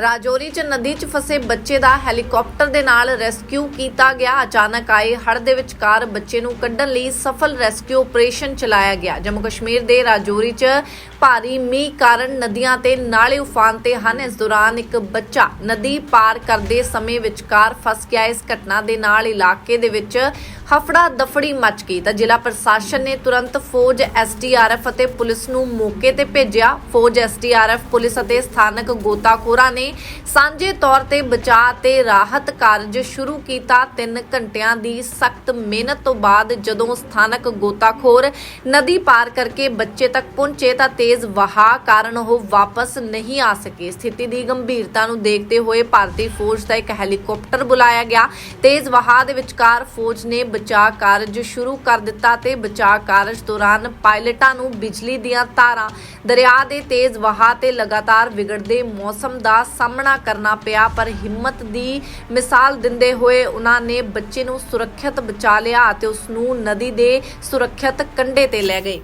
ਰਾਜੌਰੀ ਚ ਨਦੀ ਚ ਫਸੇ ਬੱਚੇ ਦਾ ਹੈਲੀਕਾਪਟਰ ਦੇ ਨਾਲ ਰੈਸਕਿਊ ਕੀਤਾ ਗਿਆ। ਅਚਾਨਕ ਆਏ ਹੜ੍ਹ ਦੇ ਵਿਚਕਾਰ ਬੱਚੇ ਨੂੰ ਕੱਢਣ ਲਈ ਸਫਲ ਰੈਸਕਿਊ ਆਪਰੇਸ਼ਨ ਚਲਾਇਆ ਗਿਆ। ਜੰਮੂ ਕਸ਼ਮੀਰ ਦੇ ਰਾਜੌਰੀ ਚ ਭਾਰੀ ਮੀਂਹ ਕਾਰਨ ਨਦੀਆਂ ਤੇ ਨਾਲੇ ਉਫਾਨ ਤੇ ਹਨ। ਇਸ ਦੌਰਾਨ ਇੱਕ ਬੱਚਾ ਨਦੀ ਪਾਰ ਕਰਦੇ ਸਮੇਂ ਵਿਚਕਾਰ ਫਸ ਗਿਆ। ਇਸ ਘਟਨਾ ਦੇ ਨਾਲ ਇਲਾਕੇ ਦੇ ਵਿੱਚ ਹਫੜਾ ਦਫੜੀ ਮਚ ਗਈ ਤਾਂ ਜ਼ਿਲ੍ਹਾ ਪ੍ਰਸ਼ਾਸਨ ਨੇ ਤੁਰੰਤ ਫੌਜ ਐਸਡੀਆਰਐਫ ਅਤੇ ਪੁਲਿਸ ਨੂੰ ਮੌਕੇ ਤੇ ਭੇਜਿਆ। ਫੌਜ ਐਸਡੀਆਰਐਫ ਪੁਲਿਸ ਅਤੇ ਸਥਾਨਕ ਗੋਤਾਖੋਰਾਂ ਨੇ ਸਾਂਝੇ ਤੌਰ ਤੇ ਬਚਾਅ ਤੇ ਰਾਹਤ ਕਾਰਜ ਸ਼ੁਰੂ ਕੀਤਾ। 3 ਘੰਟਿਆਂ ਦੀ ਸਖਤ ਮਿਹਨਤ ਤੋਂ ਬਾਅਦ ਜਦੋਂ ਸਥਾਨਕ ਗੋਤਾਖੋਰ ਨਦੀ ਪਾਰ ਕਰਕੇ ਬੱਚੇ ਤੱਕ ਪਹੁੰਚੇ ਤਾਂ ਤੇਜ਼ ਵਹਾਅ ਕਾਰਨ ਉਹ ਵਾਪਸ ਨਹੀਂ ਆ ਸਕੇ। ਸਥਿਤੀ ਦੀ ਗੰਭੀਰਤਾ ਨੂੰ ਦੇਖਦੇ ਹੋਏ ਭਾਰਤੀ ਫੌਜ ਦਾ ਇੱਕ ਹੈਲੀਕਾਪਟਰ ਬੁਲਾਇਆ ਗਿਆ। ਤੇਜ਼ ਵਹਾਅ ਦੇ ਵਿਚਕਾਰ ਫੌਜ ਨੇ ਬਚਾਅ ਕਾਰਜ ਸ਼ੁਰੂ ਕਰ ਦਿੱਤਾ ਤੇ ਬਚਾਅ ਕਾਰਜ ਦੌਰਾਨ ਪਾਇਲਟਾਂ ਨੂੰ ਬਿਜਲੀ ਦੀਆਂ ਤਾਰਾਂ ਦਰਿਆ ਦੇ ਤੇਜ਼ ਵਹਾਅ ਤੇ ਲਗਾਤਾਰ ਵਿਗੜਦੇ ਮੌਸਮ ਦਾ ਸਾਹਮਣਾ ਕਰਨਾ ਪਿਆ, ਪਰ ਹਿੰਮਤ ਦੀ ਮਿਸਾਲ ਦਿੰਦੇ ਹੋਏ ਉਹਨਾਂ ਨੇ ਬੱਚੇ ਨੂੰ ਸੁਰੱਖਿਅਤ ਬਚਾ ਲਿਆ ਅਤੇ ਉਸ ਨੂੰ ਨਦੀ ਦੇ ਸੁਰੱਖਿਅਤ ਕੰਢੇ ਤੇ ਲੈ ਗਏ।